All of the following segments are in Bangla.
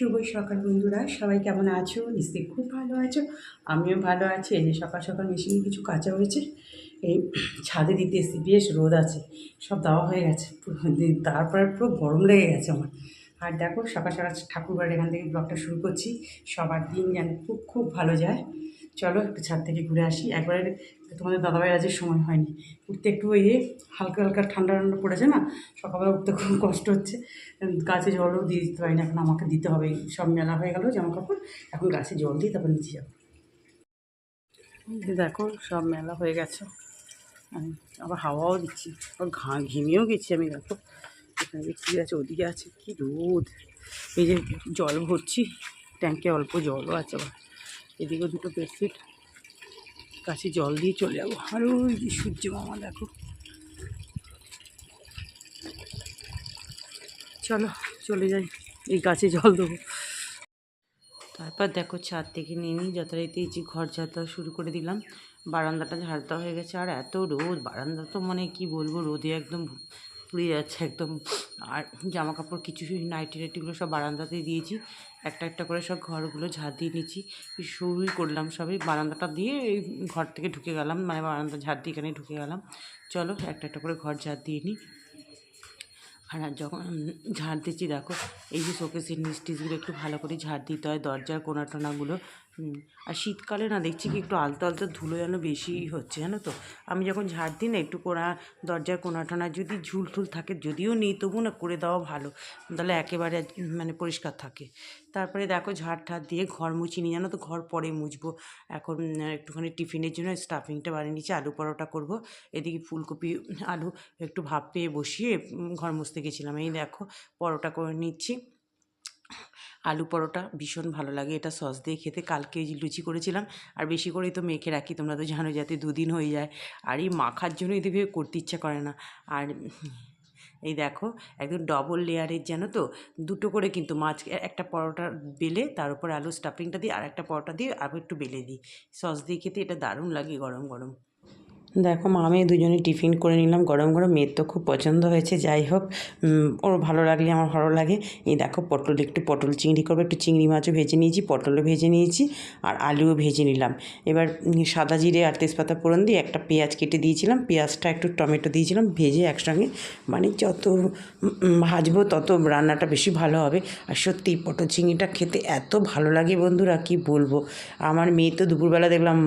শুভ সকাল বন্ধুরা। সবাই কেমন আছো? নিশ্চয়ই খুব ভালো আছো। আমিও ভালো আছি। এই যে সকাল সকাল মেশিনে কিছু কাঁচা হয়েছে। এই ছাদে দিতে এসেছি। বেশ রোদ আছে। সব দেওয়া হয়ে গেছে। পুরো তারপরে পুরো গরম লেগে গেছে আমার। আর দেখো, সকাল সকাল ঠাকুরবাড়ির এখান থেকে ব্লগটা শুরু করছি। সবার দিন যেন খুব খুব ভালো যায়। চলো একটু ছাদ থেকে ঘুরে আসি। একবারে তোমাদের দাদাভাইয়ের আজকে সময় হয়নি। উঠতে একটু ওই হালকা হালকা ঠান্ডা ঠান্ডা পড়েছে না, সকালবেলা উঠতে খুব কষ্ট হচ্ছে। গাছে জলও দিয়ে দিতে পারি না এখন আমাকে দিতে হবে। সব মেলা হয়ে গেল জামা কাপড়, এখন গাছে জল দিয়ে তারপর নিচে যাব। দেখো, সব মেলা হয়ে গেছে। আমি আবার হাওয়াও দিচ্ছি, আবার ঘা ঘেমেও গেছি আমি, দেখো। এখানে যে কী আছে, ওদিকে আছে কি রোদ। এই যে জল ভরছি ট্যাঙ্কে অল্প জলও আছে আবার। এদিকে দুটো বেডশিট কাছে জল দিয়ে চলে যাব। আর ওই যে সূর্য মামা, দেখো। চলো, চলে যাই, এই গাছে জল দেবো। তারপর দেখো, ছাদ থেকে নিয়ে নিই যথারীতি যে ঘর ঝাড় শুরু করে দিলাম। বারান্দাটা ঝাড় দেওয়া হয়ে গেছে, আর এত রোদ। বারান্দা তো মানে কি বলব, রোদে একদম পুড়ে যাচ্ছে একদম। আর জামা কাপড় কিছু নাইটি নাইটিগুলো সব বারান্দাতেই দিয়েছি। একটা একটা করে সব ঘরগুলো ঝাড় দিয়ে নিচ্ছি শুরুই করলাম সবই। বারান্দাটা দিয়ে এই ঘর থেকে ঢুকে গেলাম। মানে বারান্দা ঝাড় দিয়ে এখানে ঢুকে গেলাম। চলো একটা একটা করে ঘর ঝাড় দিয়ে নিই। আর যখন ঝাড় দিচ্ছি, দেখো, এই যে শোকেসের নিচ টিচগুলো একটু ভালো করে ঝাড় দিতে হয়। দরজার কোনা টোনাগুলো আর শীতকালে না দেখছি কি একটু আলতো আলতো ধুলো যেন বেশি হচ্ছে, জানো তো? আমি যখন ঝাড় দিই না, একটু কোনা, দরজার কোনা টোনা যদি ঝুল ঠুল থাকে, যদিও নেই তবু না করে দেওয়া ভালো। তাহলে একেবারে মানে পরিষ্কার থাকে। তারপরে দেখো ঝাড় ঠাড় দিয়ে ঘর মুছিনি জানো তো? ঘর পরে মুছবো। এখন একটুখানি টিফিনের জন্য স্টাফিংটা বানিয়ে নিচ্ছি, আলু পরোটা করব। এদিকে ফুলকপি, আলু একটু ভাপ পেয়ে বসিয়ে ঘর মুছতে গেছিলাম। এই দেখো, পরোটা করে নিচ্ছি। আলু পরোটা ভীষণ ভালো লাগে। এটা সস দিয়ে খেতে। কালকে লুচি করেছিলাম, আর বেশি করেই তো মেখে রাখি, তোমরা তো জানো যাতে দুদিন হয়ে যায়। আর এই মাখার জন্য এদিকে করতে ইচ্ছা করে না। আর এই দেখো, একদম ডবল লেয়ারের জানো তো? দুটো করে কিন্তু মাছ, একটা পরোটা বেলে, তার উপর আলু স্টাফিংটা দিই আর একটা পরোটা দিয়ে, আবার একটু বেলে দিই। সস দিয়ে খেতে এটা দারুণ লাগে গরম গরম। দেখো আমি দুজনে টিফিন করে নিলাম। গরম গরম মেয়ের তো খুব পছন্দ হয়েছে, যাই হোক। ওর ভালো লাগলে, আমার ভালো লাগে। এই দেখো, পটল একটু পটল চিংড়ি করব, একটু চিংড়ি মাছও ভেজে নিয়েছি, পটলও ভেজে নিয়েছি, আর আলুও ভেজে নিলাম। এবার সাদা জিরে আর তেজপাতা ফোড়ন দিয়ে একটা পেঁয়াজ কেটে দিয়েছিলাম। পেঁয়াজটা একটু টমেটো দিয়েছিলাম, ভেজে একসঙ্গে মানে যত ভাজবো তত রান্নাটা বেশি ভালো হবে। আর সত্যি, পটল চিংড়িটা খেতে এত ভালো লাগে বন্ধুরা, কি বলব? আমার মেয়ে তো দুপুরবেলা দেখলাম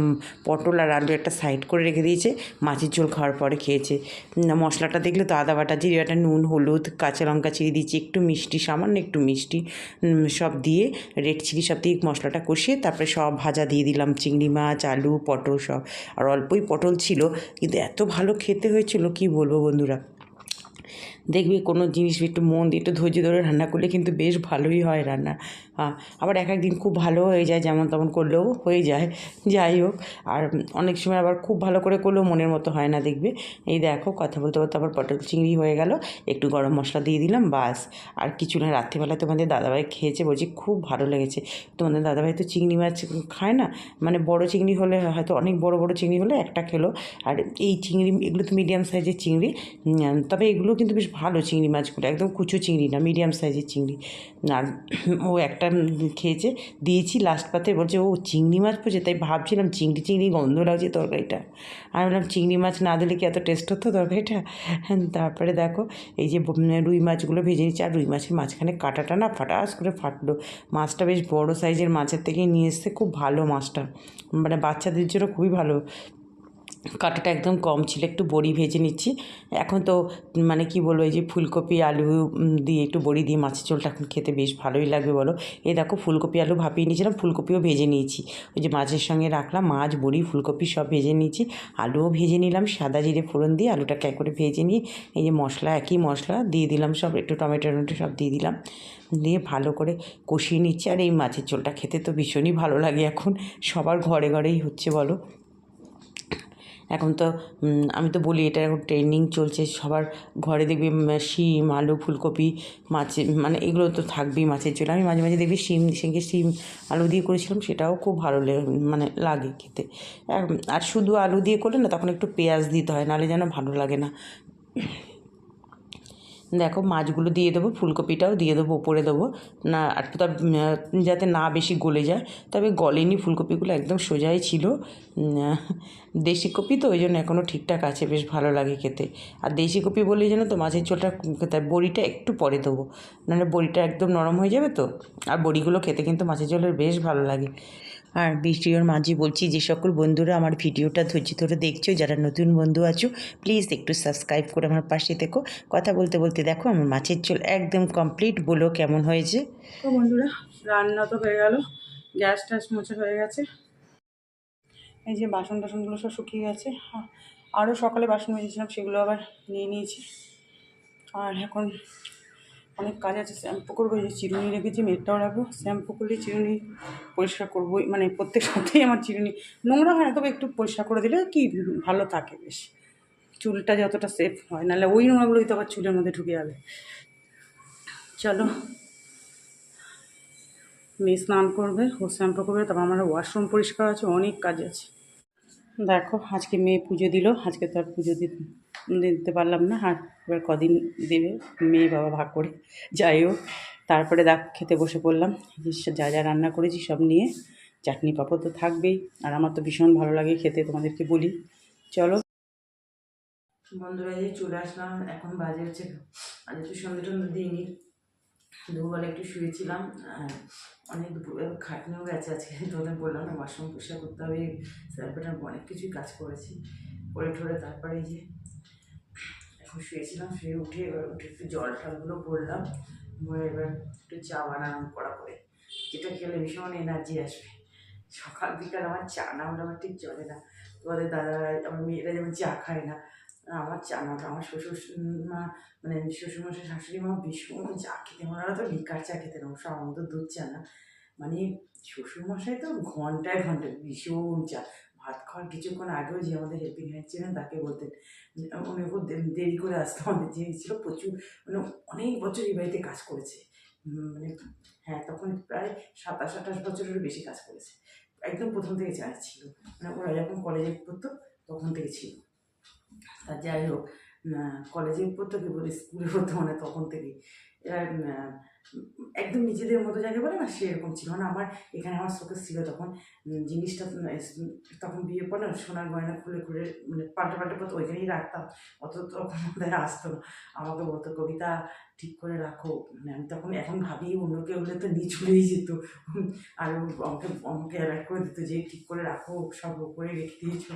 পটল আর আলু একটা সাইড করে রেখে দিয়েছে। মাছের ঝোল খাওয়ার পরে খেয়েছে। মশলাটা দেখলে তো আদা বাটা, জিরে বাটা, নুন, হলুদ, কাঁচা লঙ্কা চিড়ে দিয়েছি, একটু মিষ্টি, সামান্য একটু মিষ্টি সব দিয়ে রেড চিলি সব দিয়ে মশলাটা কষিয়ে তারপরে সব ভাজা দিয়ে দিলাম। চিংড়ি মাছ, আলু, পটল সব। আর অল্পই পটল ছিল, কিন্তু এত ভালো খেতে হয়েছিল, কি বলব বন্ধুরা? দেখবি কোনো জিনিস একটু মন দিয়ে একটু ধৈর্য ধরে রান্না করলে কিন্তু বেশ ভালোই হয় রান্না। আবার এক একদিন খুব ভালো হয়ে যায়, যেমন তেমন করলেও হয়ে যায়। যাই হোক, আর অনেক সময় আবার খুব ভালো করে করলেও মনের মতো হয় না, দেখবে? এই দেখো, কথা বলতে বলতে আবার পটল চিংড়ি হয়ে গেল, একটু গরম মশলা দিয়ে দিলাম, বাস। আর কিছু না রাত্রিবেলা তোমাদের দাদাভাই খেয়েছে, বলছি খুব ভালো লেগেছে। তোমাদের দাদাভাই তো চিংড়ি মাছ খায় না? মানে বড় চিংড়ি হলে হয়তো অনেক বড় বড় চিংড়ি হলে একটা খেলো। আর এই চিংড়ি, এগুলো তো মিডিয়াম সাইজের চিংড়ি তবে এগুলো কিন্তু বেশ ভালো চিংড়ি মাছগুলো একদম কুচো চিংড়ি না মিডিয়াম সাইজের চিংড়ি। আর ও একটা খেয়েছে দিয়েছি লাস্ট পাতে বলছে ও চিংড়ি মাছ পড়ছে তাই ভাবছিলাম চিংড়ি চিংড়ি গন্ধ লাগছে তরকারিটা। আমি বললাম চিংড়ি মাছ না দিলে কি এত টেস্ট হতো তরকারিটা? হ্যাঁ, তারপরে দেখো এই যে রুই মাছগুলো ভেজে নিচ্ছি আর রুই মাছের মাঝখানে কাটাটা না ফাটাস করে ফাটলো। মাছটা বেশ বড় সাইজের মাছের থেকে নিয়ে এসছে খুব ভালো মাছটা। মানে বাচ্চাদের জন্য খুবই ভালো। কাটাটা একদম কম ছিল, একটু বড়ি ভেজে নিচ্ছি। এখন তো মানে কি বলব, এই যে ফুলকপি, আলু দিয়ে একটু বড়ি দিয়ে মাছের ঝোলটা এখন খেতে বেশ ভালোই লাগবে বলো। এই দেখো, ফুলকপি, আলু ভাপিয়ে নিয়েছিলাম, ফুলকপিও ভেজে নিয়েছি। ওই যে মাছের সঙ্গে রাখলাম, মাছ, বড়ি, ফুলকপি সব ভেজে নিয়েছি। আলুও ভেজে নিলাম, সাদা জিরে ফোড়ন দিয়ে আলুটা ক্যাক করে ভেজে নিয়ে, এই যে মশলা, একই মশলা দিয়ে দিলাম সব, একটু টমেটো টমেটো সব দিয়ে দিলাম। দিয়ে ভালো করে কষিয়ে নিচ্ছি, আর এই মাছের ঝোলটা খেতে তো ভীষণই ভালো লাগে এখন, সবার ঘরে ঘরেই হচ্ছে বলো। এখন তো আমি তো বলি এটা এখন ট্রেন্ডিং চলছে, সবার ঘরে দেখবি শিম, আলু, ফুলকপি, মাছ মানে এগুলো তো থাকবেই মাছের ঝোল। আমি মাঝে মাঝে দেখবি শিম, সেঙ্গে শিম, আলু দিয়ে করেছিলাম, সেটাও খুব ভালো মানে লাগে খেতে। আর শুধু আলু দিয়ে করলে না, তখন একটু পেঁয়াজ দিতে হয়, নাহলে যেন ভালো লাগে না। দেখো মাছগুলো দিয়ে দেবো, ফুলকপিটাও দিয়ে দেবো, ওপরে দেবো। না, আর তার যাতে না বেশি গলে যায়। তবে গলেনি ফুলকপিগুলো, একদম সোজাই ছিল। দেশি কপি তো, ওই জন্য এখনও ঠিকঠাক আছে, বেশ ভালো লাগে খেতে। আর দেশি কপি বলেই যেন তো, মাছের ঝোলটা হয়। বড়িটা একটু পরে দেবো। নাহলে বড়িটা একদম নরম হয়ে যাবে তো? আর বড়িগুলো খেতে কিন্তু মাছের ঝোলের বেশ ভালো লাগে। আর ভিডিওর মাঝে বলছি, যে সকল বন্ধুরা আমার ভিডিওটা ধৈর্য ধরে দেখছ, যারা নতুন বন্ধু আছো প্লিজ একটু সাবস্ক্রাইব করে আমার পাশে থেকো। কথা বলতে বলতে দেখো, আমার মাছের ঝোল একদম কমপ্লিট বলো, কেমন হয়েছে? তো বন্ধুরা, রান্না তো হয়ে গেল, গ্যাস ট্যাস মুছে হয়ে গেছে। এই যে বাসন টাসনগুলো সব শুকিয়ে গেছে। আরও সকালে বাসন মেজেছিলাম, সেগুলো আবার নিয়ে নিয়েছি। আর এখন অনেক কাজ আছে, শ্যাম্পু করব যে চিরুনি রেখেছি মেটটাও রাখব, শ্যাম্পু করলে চিরুনি পরিষ্কার করব মানে প্রত্যেক সপ্তাহে আমার চিরুনি, নোংরা হয় না, তবে একটু পরিষ্কার করে দিলে কি ভালো থাকে বেশ। চুলটা যতটা সেফ হয়, নাহলে ওই নোংরাগুলোই তো আবার চুলের মধ্যে ঢুকে যাবে। চলো, মেয়ে স্নান করবে, ও শ্যাম্পু করবে, তারপর আমার ওয়াশরুম পরিষ্কার আছে, অনেক কাজ আছে। দেখো, আজকে মেয়ে পুজো দিল, আজকে তো আর পুজো দিতে দিতে পারলাম না। আর এবার কদিন দেবে, মেয়ে বাবা ভাগ করে যাই হোক। তারপরে দাগ খেতে বসে পড়লাম। যা যা রান্না করেছি সব নিয়ে চাটনি পাঁপড় তো থাকবেই। আর আমার তো ভীষণ ভালো লাগে খেতে, তোমাদেরকে বলি। চলো। বন্ধুরা, এই চলে আসলাম, এখন বাজে হচ্ছে আজ একটু সন্ধ্যে টন্ধে দিইনি। দুপুরবেলা একটু শুয়েছিলাম অনেক দুপুর খাটনিও গেছে আজকে। তোদের বললাম না বাসন পরিষ্কার করতে হবে। স্যারপেটার অনেক কিছুই কাজ করেছি। করে ঠরে তারপরে যে এখন শুয়েছিলাম, শুয়ে উঠে এবার উঠে একটু জল টলগুলো পড়লাম এবার একটু চা বানানো করা করে, যেটা খেলে ভীষণ এনার্জি আসবে। সকাল বিকাল আমার চা না হলে আমার ঠিক চলে না। তোমাদের দাদা, আমার মেয়েরা যেমন চা খায় না, আমার চা না আমার শ্বশুর মা মানে শ্বশুরমশাই, শাশুড়ি মা ভীষণ চা খেতে, ওনারা তো লিকার চা খেতে না আমার মতো দুধ চা না। মানে শ্বশুরমশাই তো ঘন্টায় ঘন্টায় ভীষণ চা ভাত খাওয়ার কিছুক্ষণ আগেও যে আমাদের হেল্পিং হ্যান্ড ছিলেন তাকে বলতেন উনি খুব দেরি করে আসতে আমাদের যে ছিল প্রচুর মানে অনেক বছর এই বাড়িতে কাজ করেছে। মানে হ্যাঁ তখন প্রায় সাতাশ আঠাশ বছরেরও বেশি কাজ করেছে। একদম প্রথম থেকে চা ছিল। মানে ওরা যখন কলেজে পড়তো তখন থেকে ছিল। তা যাই হোক কলেজে পড়তো কি বলে স্কুলে পড়তো মানে তখন থেকেই। আহ, একদম নিজেদের মতো জায়গায় বলে না সেরকম ছিল না। আমার এখানে আমার শোকেস ছিল তখন জিনিসটা তখন বিয়ে পর না সোনার গয়না খুলে খুলে মানে পাল্টে পাল্টে পড়তো ওইখানেই রাখতাম। অত তখন আমাদের আসতো না। আমাকে বলতো, কবিতা, ঠিক করে রাখো। মানে আমি তখন এখন ভাবি, অন্য কেউ হলে তো নিচ হয়েই যেত। আর আমাকে আমাকে অ্যালার্ট করে দিত যে, ঠিক করে রাখো, সব করে রেখে দিয়েছ।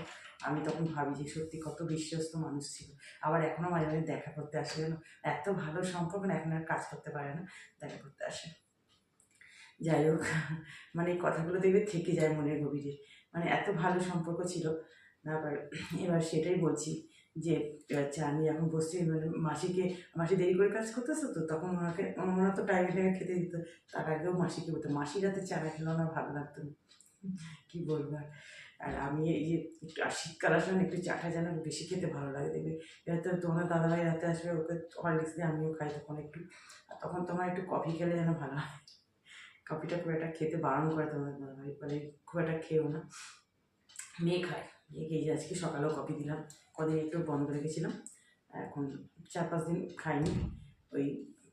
আমি তখন ভাবি যে, সত্যি কত বিশ্বস্ত মানুষ ছিল। আবার এখনও মাঝে মাঝে দেখা করতে আসে যেন এত ভালো সম্পর্ক না, এখন আর কাজ করতে পারে না। দেখা করতে আসে। যাই হোক মানে এই কথাগুলো দেখবে থেকে যায় মনের গভীরে। মানে এত ভালো সম্পর্ক ছিল। তারপর এবার সেটাই বলছি যে আচ্ছা আমি এখন বসছি মানে মাসিকে, মাসি দেরি করে কাজ করতেছে তো, তখন ওনাকে, ওনারা তো টাইমে টাইমে খেতে দিত। তার আগেও মাসিকে বলতো মাসি রাতে চা খেলে ওনার ভালো লাগতো কী বলব আর আমি এই যে একটু, আর শীতকাল আসলে একটু চাটা যেন বেশি খেতে ভালো লাগে, দেখবে এবার তো তোমার দাদাভাই রাতে আসবে, ওকে হরলিক্স দিয়ে আমিও খাই, তখন একটু, তখন তোমার একটু কফি খেলে যেন ভালো হয়। কফিটা খুব একটা খেতে বারণ করে তোমার দাদাভাই মানে খুব একটা খেয়েও না। মেয়ে খায় মেয়েকে এই যে আজকে সকালেও কফি দিলাম, কদিন একটু বন্ধ রেখেছিলাম, এখন চার পাঁচ দিন খাইনি। ওই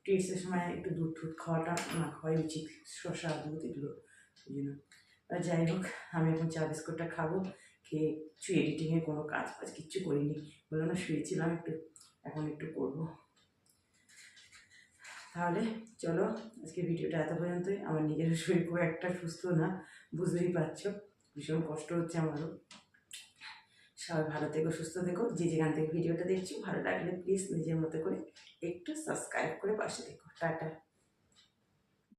টিটসের সময় একটু দুধ টুধ খাওয়াটা না খাওয়াই উচিত, শসা, দুধ এগুলো, ওই জন্য। যাই হোক, আমি এখন চা বিস্কুটটা খাব, খেয়ে কিছু এডিটিংয়ের কোনো কাজ ফাজ কিচ্ছু করিনি। বললাম না, শুয়েছিলাম একটু, এখন একটু করব। তাহলে চলো, আজকে ভিডিওটা এত পর্যন্তই। আমার নিজের শরীর খুব একটা সুস্থ না, বুঝতেই পারছ। ভীষণ কষ্ট হচ্ছে আমারও। সবাই ভালো থেকো, সুস্থ থেকো। যে যেখান থেকে ভিডিওটা দেখছি, ভালো লাগলে প্লিজ নিজের মতো করে একটু সাবস্ক্রাইব করে পাশে থেকো। টাটা।